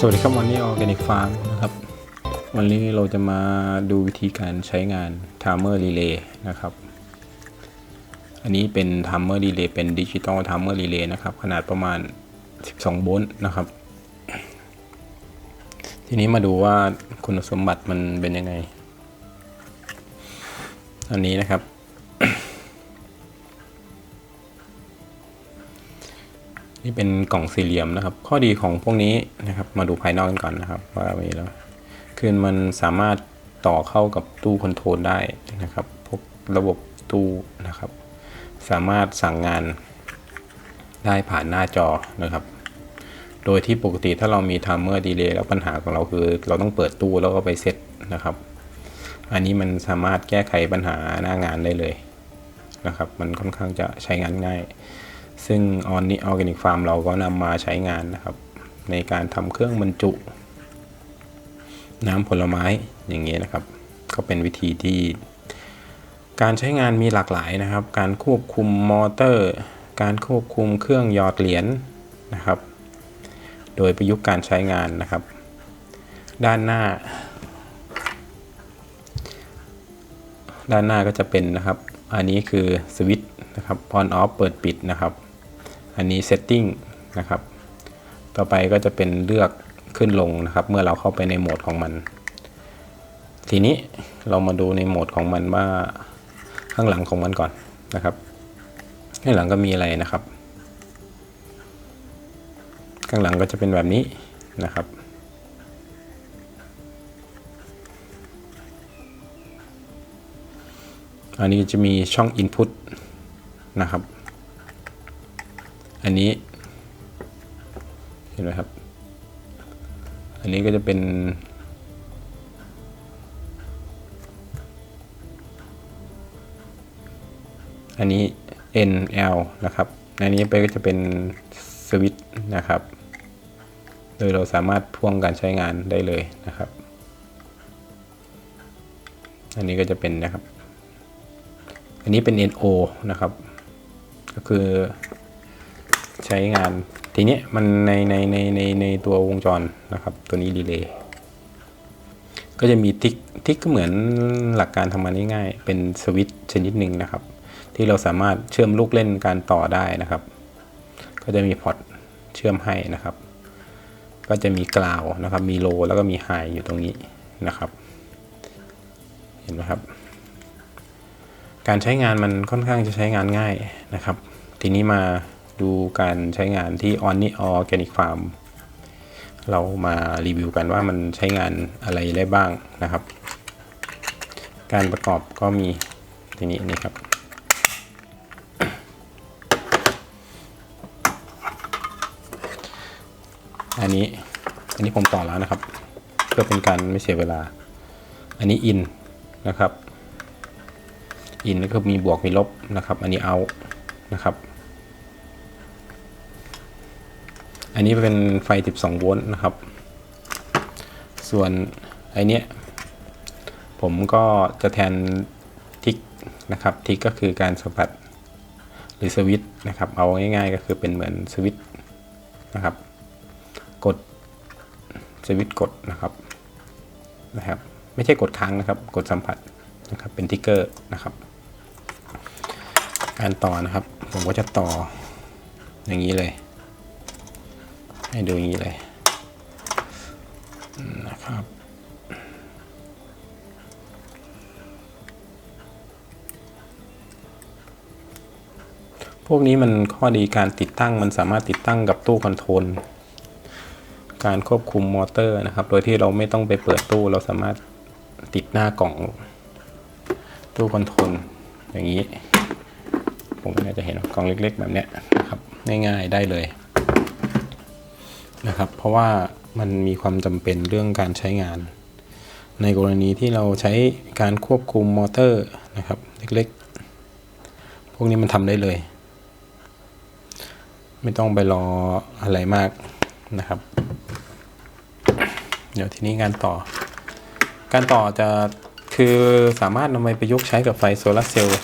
สวัสดีครับวันนี้ออร์แกนิกฟาร์มนะครับ วันนี้เราจะมาดูวิธีการใช้งาน Timer Relay นะครับ อันนี้เป็น Timer Relay เลย์เป็นดิจิตอล Timer Relay นะครับ ขนาดประมาณ 12 โวลต์นะครับ ทีนี้มาดูว่าคุณสมบัติมันเป็นยังไง อันนี้นะครับ นี่เป็นกล่องสี่เหลี่ยมนะครับ ข้อดีของพวกนี้นะครับ มาดูภายนอกกันก่อนนะครับ ว่ามีแล้วคือมันสามารถต่อเข้ากับตู้คอนโทรลได้นะครับ พวกระบบตู้นะครับ สามารถสั่งงานได้ผ่านหน้าจอนะครับ โดยที่ปกติถ้าเรามีไทม์เมอร์ดีเลย์แล้วปัญหาของเราคือ เราต้องเปิดตู้แล้วก็ไปเซตนะครับ อันนี้มันสามารถแก้ไขปัญหาหน้างานได้เลยนะครับ มันค่อนข้างจะใช้งานง่าย ซึ่งออนนี้ออร์แกนิกฟาร์มเราก็นำมาใช้งานนะครับ ในการทำเครื่องบรรจุ น้ำผลไม้อย่างนี้นะครับ ก็เป็นวิธีที่ การใช้งานมีหลากหลายนะครับ การควบคุมมอเตอร์ การควบคุมเครื่องหยอดเหรียญนะครับ โดยประยุกต์การใช้งานนะครับ ด้านหน้า ด้านหน้าก็จะเป็นนะครับ อันนี้คือสวิตช์นะครับ on off เปิดปิดนะครับ อันนี้ setting นะครับ ต่อไปก็จะเป็นเลือกขึ้นลงนะครับ เมื่อเราเข้าไปในโหมดของมัน ทีนี้เรามาดูในโหมดของมันว่าข้างหลังของมันก่อนนะครับ ข้างหลังก็มีอะไรนะครับ ข้างหลังก็จะเป็นแบบนี้นะครับอันนี้จะมีช่อง Input นะครับ อันนี้ เห็นไหมครับ อันนี้ก็จะเป็น อันนี้ NL นะครับ อันนี้ไปก็จะเป็นสวิตช์นะครับ โดยเราสามารถพ่วงการใช้งานได้เลยนะครับ อันนี้ก็จะเป็นนะครับ อันนี้เป็น NO นะครับ ก็คือ ใช้งาน ทีเนี้ยมันในในในในในตัววงจรนะครับ ตัวนี้รีเลย์ก็จะมีทิกทิกก็เหมือนหลักการทำงานง่ายๆเป็นสวิตช์ชนิดหนึ่งนะครับ ที่เราสามารถเชื่อมลูกเล่นการต่อได้นะครับ ก็จะมีพอร์ตเชื่อมให้นะครับ ก็จะมีกล่าวนะครับ มีโลแล้วก็มีไฮอยู่ตรงนี้นะครับ เห็นไหมครับ การใช้งานมันค่อนข้างจะใช้งานง่ายนะครับ ทีนี้มา ดูการใช้งานที่ On นี่ Organic Farm เรามารีวิวกันว่ามันใช้งานอะไรได้บ้างนะครับ การประกอบก็มีทีนี้นี่ครับ อันนี้อันนี้ผมต่อแล้วนะครับ เพื่อเป็นการไม่เสียเวลา อันนี้อินนะครับอินก็คือมีบวกมีลบนะครับ อันนี้เอานะครับ อันนี้เป็นไฟ 12 โวลต์นะครับ ส่วนไอเนี้ยผมก็จะแทนทิกนะครับ ทิกก็คือการสปัดหรือสวิตช์นะครับ เอาง่ายๆก็คือเป็นเหมือนสวิตช์นะครับ กดสวิตช์กดนะครับนะครับ ไม่ใช่กดค้างนะครับ กดสัมผัสนะครับ เป็นทิกเกอร์นะครับ การต่อนะครับ ผมก็จะต่ออย่างนี้เลย ให้ดูอย่างนี้เลยนะครับพวกนี้มันข้อดีการติดตั้งมันสามารถติดตั้งกับตู้คอนโทรลการควบคุมมอเตอร์นะครับ โดยที่เราไม่ต้องไปเปิดตู้เราสามารถติดหน้ากล่อง ตู้คอนโทรลอย่างนี้ ผมก็น่าจะเห็นกล่องเล็ก ๆ แบบนี้นะครับ ง่ายๆได้เลย นะครับ เพราะว่ามันมีความจำเป็นเรื่องการใช้งาน ในกรณีที่เราใช้การควบคุมมอเตอร์นะครับเล็กๆ พวกนี้มันทำได้เลย ไม่ต้องไปรออะไรมากนะครับ เดี๋ยวทีนี้งานต่อ การต่อจะคือสามารถนำไปประยุกต์ใช้กับไฟโซลาร์เซลล์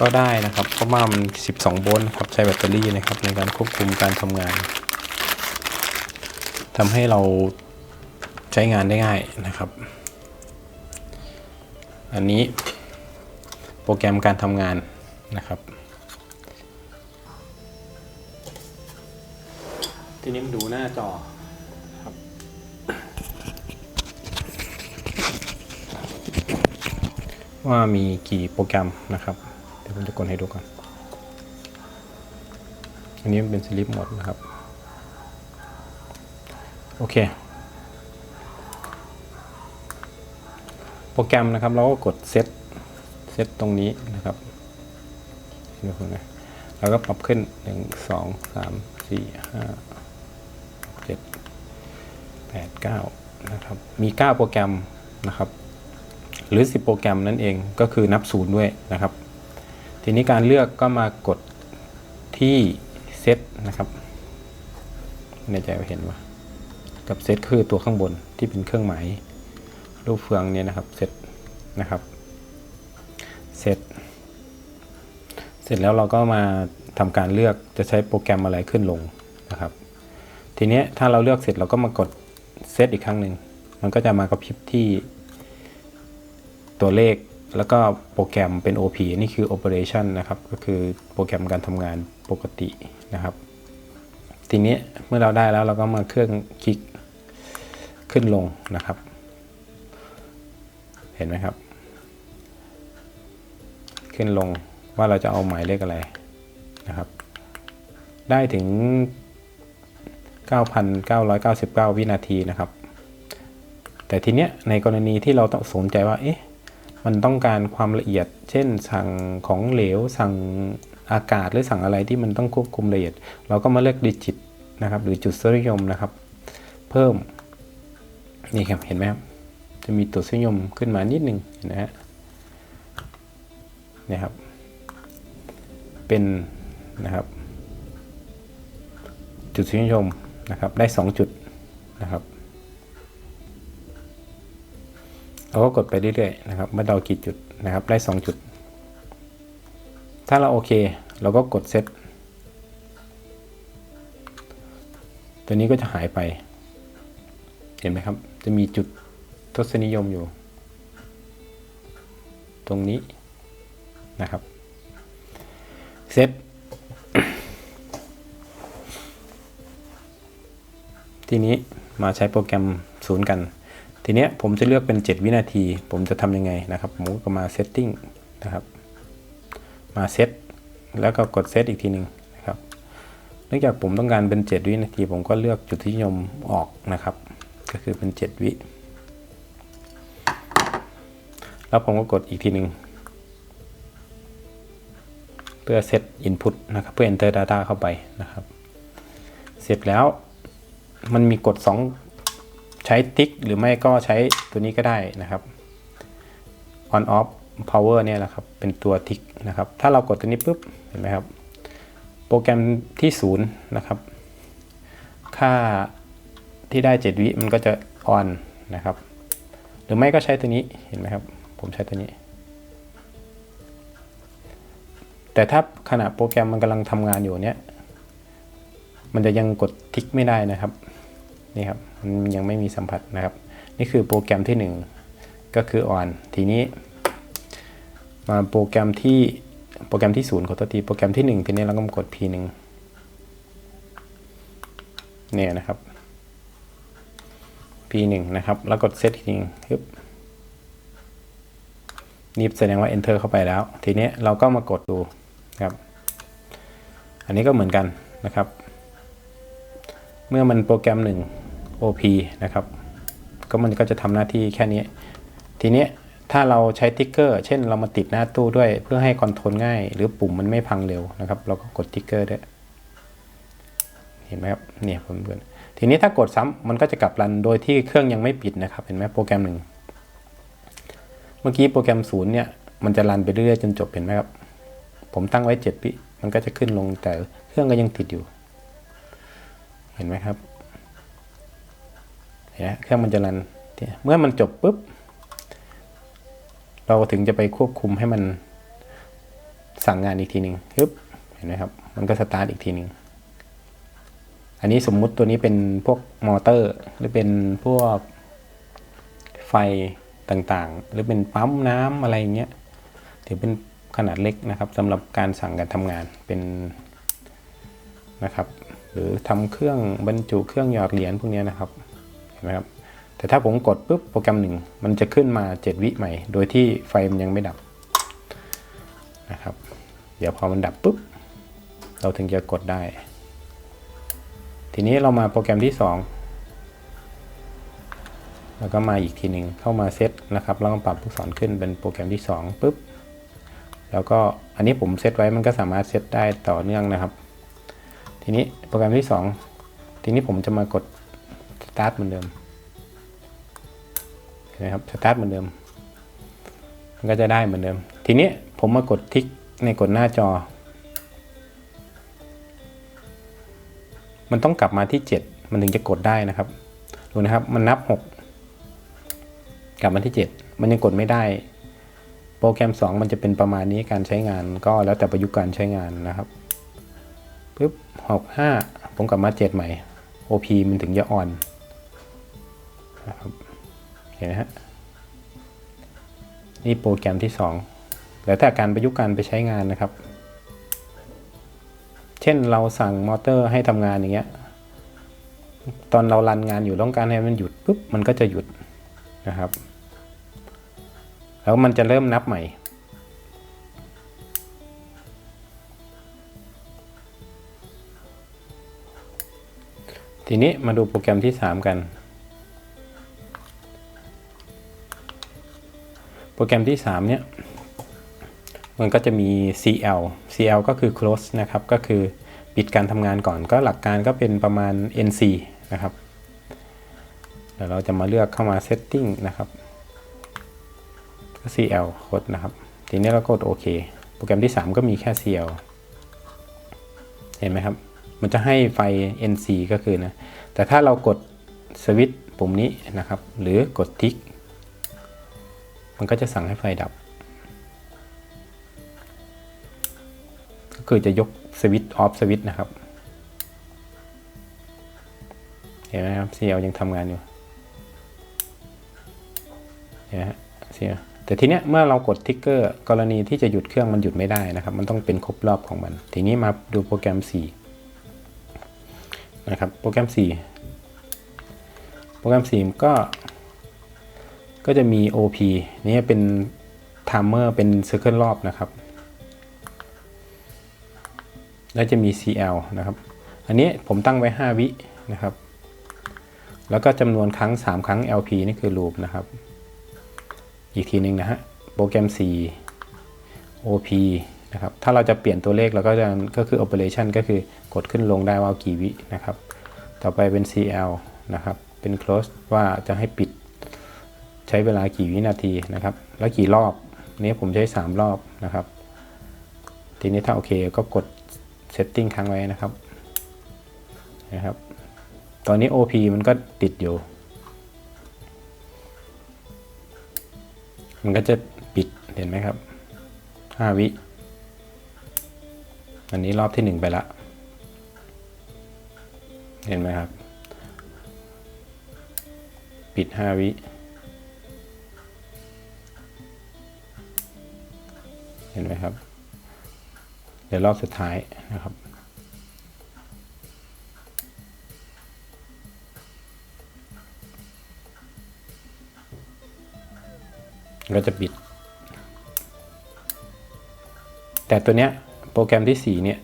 ก็ได้นะครับ เพราะว่ามัน 12 โวลต์ครับ ใช้แบตเตอรี่นะครับในการควบคุมการทำงาน ทำให้เราใช้งานได้ง่ายนะครับ อันนี้โปรแกรมการทำงานนะครับ ทีนี้มาดูหน้าจอครับ ว่ามีกี่โปรแกรมนะครับ เดี๋ยวผมจะกดให้ดูก่อน อันนี้มันเป็นสลิปหมดนะครับ โอเค โปรแกรมนะครับ เราก็กดเซตเซตตรงนี้นะครับเห็นไหมคุณนะแล้วก็ปรับขึ้น 1 2 3 4 5 7 8 9 นะครับ มี 9 โปรแกรมนะครับ หรือ 10 โปรแกรมนั่นเองก็คือนับศูนย์ด้วยนะครับ ทีนี้การเลือกก็มากดที่เซตนะครับในใจว่าเห็นว่า กับเซตคือตัวข้างบนที่เป็นเครื่องหมายรูปเฟืองเนี่ยนะครับเซตนะครับเซตเสร็จแล้วเราก็มาทำการเลือกจะใช้โปรแกรมอะไรขึ้นลงนะครับ ทีนี้ถ้าเราเลือกเสร็จเราก็มากดเซตอีกครั้งหนึ่งมันก็จะมากระพริบที่ตัวเลขแล้วก็โปรแกรมเป็น OP นี่คือ Operation นะครับ ก็คือโปรแกรมการทำงานปกตินะครับ ทีนี้เมื่อเราได้แล้วเราก็มาเครื่องคลิก ขึ้นลงนะครับ เห็นไหมครับ ขึ้นลงว่าเราจะเอาหมายเลขอะไรนะครับ ได้ถึง 9,999 วินาทีนะครับ แต่ทีเนี้ยในกรณีที่เราต้องสนใจว่าเอ๊ะมันต้องการความละเอียด เช่นสั่งของเหลว สั่งอากาศหรือสั่งอะไรที่มันต้องควบคุมละเอียด เราก็มาเลือกดิจิตนะครับ หรือจุดสนิยมนะครับ เพิ่ม นี่ครับ เห็นไหมครับ จะมีตัวสยมขึ้นมานิดนึงเห็นะฮะนี่ครับ เป็นนะครับ จุดสยมนะครับ ได้ 2 จุดนะครับเราก็กดไปเรื่อยๆนะครับเมื่อเรากี่จุดนะครับ ได้ 2 จุด ถ้าเราโอเค เราก็กดเซตตัวนี้ก็จะหายไป เห็นไหมครับ จะมีจุดทศนิยมอยู่ ตรงนี้นะครับเซตทีนี้มาใช้โปรแกรมศูนย์กัน ทีเนี้ยผมจะเลือกเป็น 7 วินาที ผมจะทำยังไงนะครับผมก็มา setting นะครับ มาเซตแล้วก็กดเซตอีกทีหนึ่งนะครับ เนื่องจากผมต้องการเป็น 7 วินาที ผมก็เลือกจุดที่นิยมออกนะครับ ก็คือเป็น 7 วิ แล้วผมก็กดอีกทีหนึ่งเพื่อเซต input นะครับ เพื่อ enter data เข้าไปนะครับ เสร็จแล้วมันมีกด 2 ใช้ติ๊กหรือไม่ก็ใช้ตัวนี้ก็ได้นะครับ on off power เนี่ยแหละครับ เป็นตัวทิกนะครับ ถ้าเรากดตัวนี้ปุ๊บ เห็นไหมครับ โปรแกรมที่ศูนย์นะครับ ค่า ที่ได้ 7 วิมันก็จะ on นนะครับ หรือไม่ก็ใช้ตัวนี้เห็นไหมครับ ผมใช้ตัวนี้ แต่ถ้าขณะโปรแกรมมันกำลังทำงานอยู่เนี้ยมันจะยังกดทิกไม่ได้นะครับนี่ครับมันยังไม่มีสัมผัสนะครับ นี่คือโปรแกรมที่ 1 ก็คือ on ทีนี้ มาโปรแกรมที่โปรแกรมที่ 0 ขอตัวทีโปรแกรมที่ 1 ทีนี้เราก็กด p1 เนี่ยนะครับ p1 นะครับ แล้วกดเซตทีนึงฮึบนี่แสดงว่า enter เข้าไปแล้ว ทีนี้เราก็มากดดูครับ อันนี้ก็เหมือนกันนะครับ เมื่อมันโปรแกรม 1 OP นะครับ ก็มันก็จะทำหน้าที่แค่นี้ ทีนี้ถ้าเราใช้ติ๊กเกอร์ เช่นเรามาติดหน้าตู้ด้วย เพื่อให้คอนโทรลง่าย หรือปุ่มมันไม่พังเร็วนะครับ เราก็กดติ๊กเกอร์ด้วย เห็นไหมครับ เนี่ยเพื่อน ทีนี้ถ้ากดซ้ำมันก็จะกลับรันโดยที่เครื่องยังไม่ปิดนะครับ เห็นไหมโปรแกรมหนึ่งเมื่อกี้โปรแกรมศูนย์เนี่ยมันจะรันไปเรื่อยๆจนจบเห็นไหมครับ ผมตั้งไว้7วิมันก็จะขึ้นลงแต่เครื่องก็ยังติดอยู่ เห็นไหมครับเห็นไหมเครื่องมันจะรันเมื่อมันจบปุ๊บ เราถึงจะไปควบคุมให้มันสั่งงานอีกทีหนึ่งปึ๊บเห็นไหมครับ มันก็สตาร์ทอีกทีหนึ่ง อันนี้สมมุติตัวนี้เป็นพวกมอเตอร์ หรือเป็นพวกไฟต่างๆ หรือเป็นปั๊มน้ำอะไรเงี้ยถือเป็นขนาดเล็กนะครับสำหรับการสั่งการทำงานเป็นนะครับ หรือทำเครื่องบรรจุเครื่องหยอดเหรียญพวกนี้นะครับเห็นไหมครับแต่ถ้าผมกดปุ๊บโปรแกรมหนึ่งมันจะขึ้นมา 7 วิใหม่ โดยที่ไฟมันยังไม่ดับนะครับ เดี๋ยวพอมันดับปุ๊บเราถึงจะกดได้ ทีนี้เรามาโปรแกรมที่ 2 แล้วก็มาอีกทีหนึ่งเข้ามาเซตนะครับแล้วก็ปรับลูกศรขึ้นเป็นโปรแกรมที่2ปุ๊บแล้วก็อันนี้ผมเซตไว้มันก็สามารถเซตได้ต่อเนื่องนะครับ ทีนี้โปรแกรมที่ 2 ทีนี้ผมจะมากด start เหมือนเดิมเห็นไหมครับสตาร์ทเหมือนเดิมมันก็จะได้เหมือนเดิม ทีนี้ผมมากดทิกในกดหน้าจอ มันต้องกลับมาที่ 7 มันถึงจะกดได้นะครับ ดูนะครับ มันนับ 6 กลับมาที่ 7 มันยังกดไม่ได้ โปรแกรม 2 มันจะเป็นประมาณนี้การใช้งานก็แล้วแต่ประยุกต์การใช้งานนะครับปึ๊บ6 5 ผมกลับมา 7 ใหม่ OP มันถึงจะออนนะครับเห็นไหมฮะนี่โปรแกรมที่ 2 แล้วแต่การประยุกต์การไปใช้งานนะครับ เช่นเราสั่งมอเตอร์ให้ทำงานอย่างเงี้ย ตอนเรารันงานอยู่ต้องการให้มันหยุดปุ๊บมันก็จะหยุดนะครับ แล้วมันจะเริ่มนับใหม่ ทีนี้มาดูโปรแกรมที่ 3 กัน โปรแกรมที่ 3 เนี่ย มันก็จะมี CL CL ก็คือ close นะครับ ก็คือปิดการทำงานก่อน ก็หลักการก็เป็นประมาณ NC นะครับ เดี๋ยวเราจะมาเลือกเข้ามา setting นะครับ ก็ CL โค้ดนะครับ ทีนี้เรากดโอเค โปรแกรมที่ 3 ก็มีแค่ CL เห็นไหมครับ มันจะให้ไฟ NC ก็คือนะ แต่ถ้าเรากดสวิตช์ปุ่มนี้นะครับ หรือกดทิก มันก็จะสั่งให้ไฟดับ ก็คือจะยกสวิตช์ออฟสวิตช์นะครับ เห็นไหมครับ CL ยังทำงานอยู่เห็นไหมฮะ CL แต่ทีเนี้ยเมื่อเรากดทิกเกอร์กรณีที่จะหยุดเครื่องมันหยุดไม่ได้นะครับ มันต้องเป็นครบรอบของมัน ทีนี้มาดูโปรแกรม 4 นะครับ โปรแกรม 4 โปรแกรม 4 ก็ก็จะมี OP นี่เป็นไทม์เมอร์เป็น Circle รอบนะครับ แล้วจะมี CL นะครับ อันนี้ผมตั้งไว้ 5 วินะครับ แล้วก็จำนวนครั้ง 3 ครั้ง LP นี่คือ loop นะครับ อีกทีหนึ่งนะฮะ โปรแกรม 4 OP นะครับ ถ้าเราจะเปลี่ยนตัวเลขเราก็จะก็คือ operation ก็คือกดขึ้นลงได้ว่ากี่วินะครับ ต่อไปเป็น CL นะครับ เป็น close ว่าจะให้ปิดใช้เวลากี่วินาทีนะครับ แล้วกี่รอบนี้ผมใช้ 3 รอบนะครับ ทีนี้ถ้าโอเคก็กด setting ค้างไว้นะครับนะครับ ตอนนี้ OP มันก็ติดอยู่ มันก็จะปิดเห็นไหมครับ 5 วิ อันนี้รอบที่ 1 ไปละ เห็นไหมครับ ปิด 5 วิเห็นไหมครับ เดี๋ยวรอบสุดท้ายนะครับ ก็จะปิด แต่ตัวเนี้ยโปรแกรมที่ 4 เนี่ย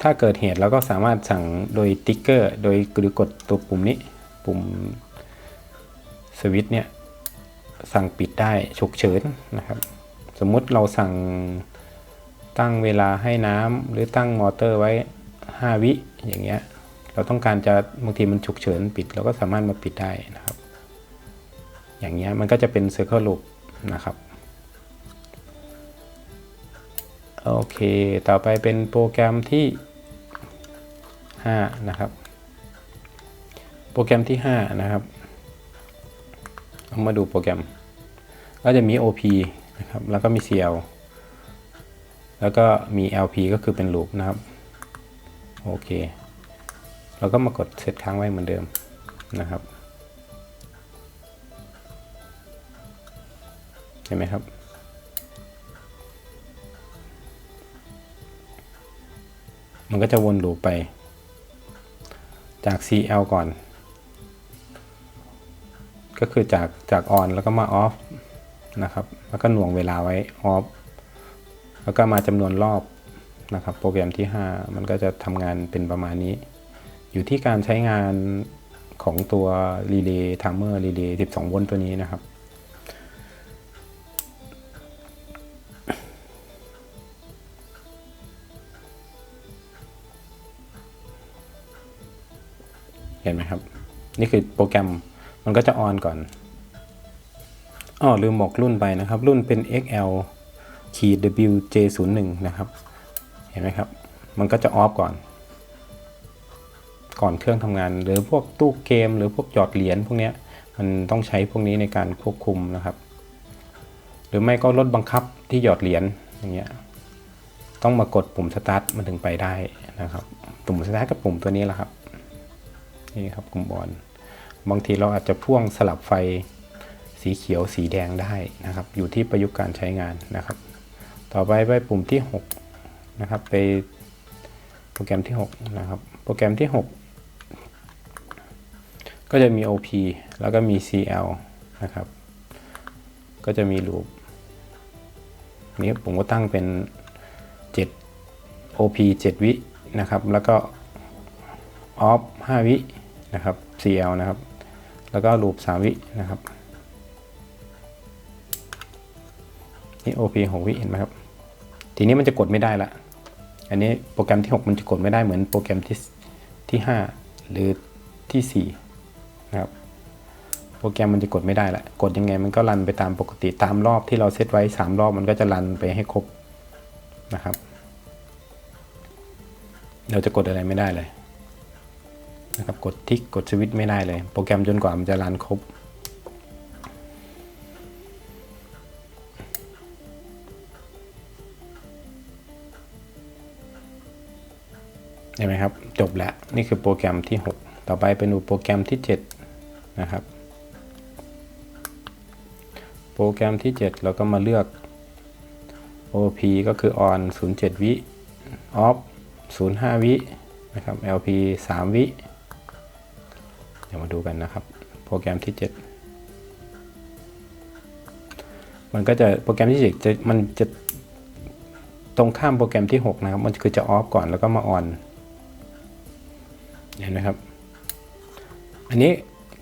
ถ้าเกิดเหตุเราก็สามารถสั่งโดยติ๊กเกอร์ โดยหรือกดตัวปุ่มนี้ ปุ่มสวิตช์เนี่ย สั่งปิดได้ฉุกเฉินนะครับ สมมุติเราสั่ง ตั้งเวลาให้น้ำหรือตั้งมอเตอร์ไว้ 5 วิอย่างเงี้ยเราต้องการจะบางทีมันฉุกเฉินปิดเราก็สามารถมาปิดได้นะครับ อย่างเงี้ยมันก็จะเป็น Circle Loop นะครับโอเค ต่อไปเป็นโปรแกรมที่ 5 นะครับ โปรแกรมที่ 5 นะครับเอามาดูโปรแกรม ก็จะมี OP นะครับ แล้วก็มี CL แล้วก็มี LP ก็คือเป็น loop นะครับ โอเค เราก็มากดเซตค้างไว้เหมือนเดิมนะครับ เห็นไหมครับ มันก็จะวนลูปไปจาก CL ก่อน ก็คือจากจาก on แล้วก็มา off นะครับ แล้วก็หน่วงเวลาไว้ off แล้วก็มาจำนวนรอบนะครับ โปรแกรมที่ 5 มันก็จะทำงานเป็นประมาณนี้ อยู่ที่การใช้งานของตัว relay timer relay 12 โวลต์ตัวนี้นะครับเห็นไหมครับ นี่คือโปรแกรมมันก็จะออนก่อนอ้อลืมบอกรุ่นไปนะครับ รุ่นเป็น XL ขีด WJ01 นะครับ เห็นไหมครับ มันก็จะออฟก่อน ก่อนเครื่องทำงาน หรือพวกตู้เกม หรือพวกหยอดเหรียญพวกนี้มันต้องใช้พวกนี้ในการควบคุมนะครับ หรือไม่ก็รถบังคับที่หยอดเหรียญอย่างเงี้ย ต้องมากดปุ่มสตาร์ทมันถึงไปได้นะครับ ปุ่มสตาร์ทกับปุ่มตัวนี้แหละครับ นี่ครับกลุ่มบอลบางทีเราอาจจะพ่วงสลับไฟสีเขียวสีแดงได้นะครับ อยู่ที่ประยุกต์การใช้งานนะครับ ต่อไปไปปุ่มที่ 6 นะครับ ไปโปรแกรมที่ 6 นะครับ โปรแกรมที่ 6 ก็จะมี OP แล้วก็มี CL นะครับ ก็จะมีลูปนี้ผมก็ตั้งเป็น 7 OP 7 วินะครับ แล้วก็ off 5 วินะครับ CL นะครับ แล้วก็ลูป 3 วินะครับ นี่ OP 6วิเห็นไหมครับ ทีนี้มันจะกดไม่ได้ละ อันนี้โปรแกรมที่ 6 มันจะกดไม่ได้เหมือนโปรแกรมที่ที่5หรือที่4นะครับ โปรแกรมมันจะกดไม่ได้ละ กดยังไงมันก็รันไปตามปกติตามรอบที่เราเซตไว้ 3 รอบมันก็จะรันไปให้ครบนะครับ เราจะกดอะไรไม่ได้เลยนะครับ กดทิกกดสวิตช์ไม่ได้เลย โปรแกรมจนกว่ามันจะรันครบ เห็นไหมครับ จบแล้ว นี่คือโปรแกรมที่ 6 ต่อไปเป็นโปรแกรมที่ 7 นะครับ โปรแกรมที่ 7 เราก็มาเลือก OP ก็คือ on 07 วิ off 05 วินะครับ LP 3 วิ เดี๋ยวมาดูกันนะครับ โปรแกรมที่ 7 มันก็จะโปรแกรมที่7จะมันจะตรงข้ามโปรแกรมที่ 6 นะครับ มันคือจะออฟก่อนแล้วก็มาออน เห็นไหมครับ อันนี้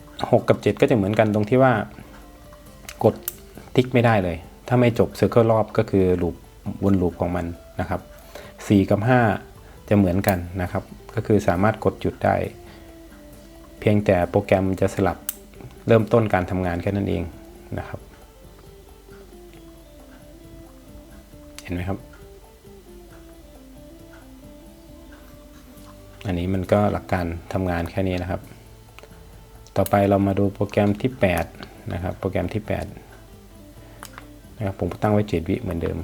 6 กับ 7 ก็จะเหมือนกันตรงที่ว่ากดติ๊กไม่ได้เลย ถ้าไม่จบเซอร์เคิลรอบก็คือลูปวนลูปของมันนะครับ 4 กับ 5 จะเหมือนกันนะครับ ก็คือสามารถกดหยุดได้ เพียงแต่โปรแกรมจะสลับเริ่มต้นการทำงานแค่นั้นเองนะครับ เห็นไหมครับ อันนี้มันก็หลักการทำงานแค่นี้นะครับ ต่อไปเรามาดูโปรแกรมที่ 8 นะครับ โปรแกรมที่ 8 นะครับ ผมตั้งไว้ 7 วิเหมือนเดิม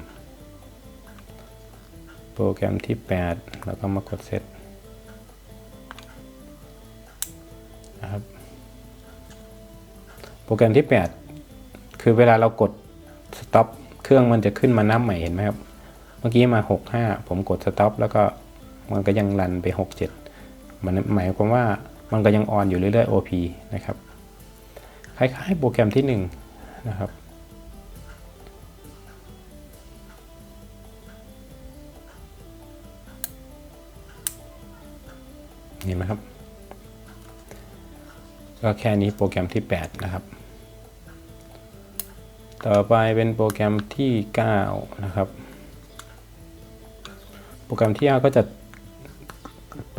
โปรแกรมที่ 8 แล้วก็มากดเซตนะครับ โปรแกรมที่ 8 คือเวลาเรากด stop เครื่องมันจะขึ้นมานับใหม่เห็นไหมครับ เมื่อกี้มา 65 ผมกด stop แล้วก็ มันก็ยังรันไป 67 มันหมายความว่ามันก็ยังออนอยู่เรื่อยๆ OP นะครับ คล้ายๆโปรแกรมที่ 1 นะครับเห็นไหมครับ ก็แค่นี้โปรแกรมที่ 8 นะครับ ต่อไปเป็นโปรแกรมที่ 9 นะครับ โปรแกรมที่ 9 ก็จะ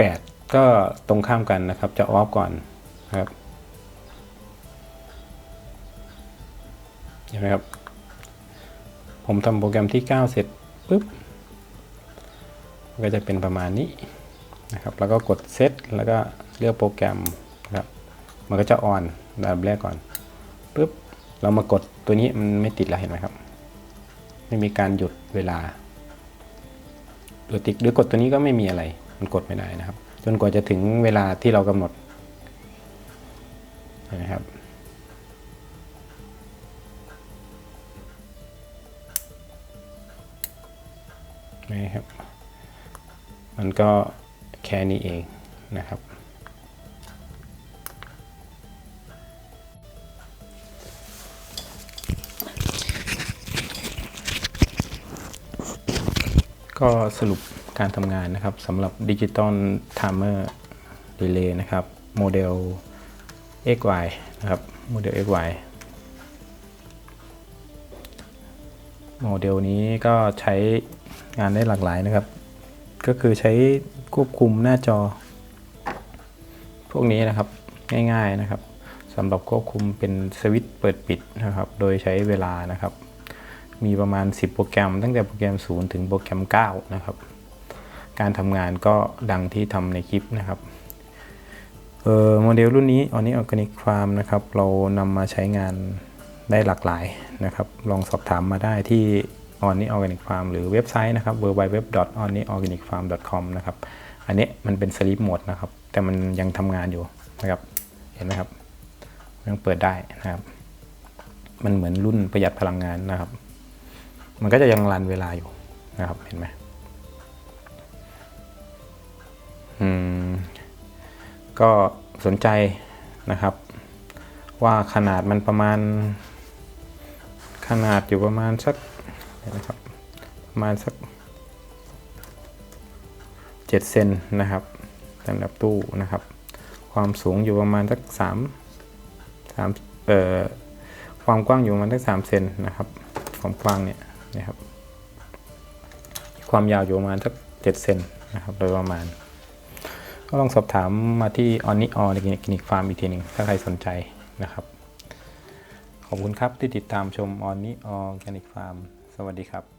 8 ก็ตรงข้ามกันนะครับ จะออฟก่อนนะครับเห็นไหมครับ ผมทำโปรแกรมที่ 9 เสร็จปุ๊บก็จะเป็นประมาณนี้นะครับ แล้วก็กดเซตแล้วก็เลือกโปรแกรมนะครับ มันก็จะออนแบบแรกก่อนปุ๊บเรามากดตัวนี้มันไม่ติดแล้วเห็นไหมครับ ไม่มีการหยุดเวลาหรือติดหรือกดตัวนี้ก็ไม่มีอะไร มันกดไม่ได้นะครับ จนกว่าจะถึงเวลาที่เรากำหนดนะครับนะครับ มันก็แค่นี้เองนะครับ ก็สรุป การทำงานนะครับสำหรับดิจิตอลไทม์เมอร์ดีเลย์นะครับโมเดล XY นะครับโมเดล XY โมเดลนี้ก็ใช้งานได้หลากหลายนะครับ ก็คือใช้ควบคุมหน้าจอ พวกนี้นะครับง่ายๆนะครับสำหรับควบคุมเป็นสวิตช์เปิดปิดนะครับ โดยใช้เวลานะครับ มีประมาณ 10 โปรแกรม ตั้งแต่โปรแกรม 0 ถึงโปรแกรม 9 นะครับ การทำงานก็ดังที่ทำในคลิปนะครับเอ่อโมเดลรุ่นนี้ออนนี้ออร์แกนิกฟาร์มนะครับเรานำมาใช้งานได้หลากหลายนะครับ ลองสอบถามมาได้ที่ o n i Organic Farm หรือเว็บไซต์นะครับ www.oniorganicfarm.com นะครับอันนี้มันเป็น sleep mode นะครับ แต่มันยังทำงานอยู่นะครับเห็นไหมครับยังเปิดได้นะครับ มันเหมือนรุ่นประหยัดพลังงานนะครับ มันก็จะยังรันเวลาอยู่นะครับเห็นไหม ก็สนใจนะครับ ว่าขนาดมันประมาณ ขนาดอยู่ประมาณสักนะครับประมาณสักเจ็ดเซนนะครับสำหรับตู้นะครับ ความสูงอยู่ประมาณสักสามสามเอ่อความกว้างอยู่ประมาณสักสามเซนนะครับความกว้างเนี่ยนะครับ ความยาวอยู่ประมาณสักเจ็ดเซนนะครับโดยประมาณ ก็ลองสอบถามมาที่ออนนิออในคลินิกฟาร์มอีกทีหนึ่งถ้าใครสนใจนะครับ ขอบคุณครับที่ติดตามชมออนนิออแกนิกฟาร์ม สวัสดีครับ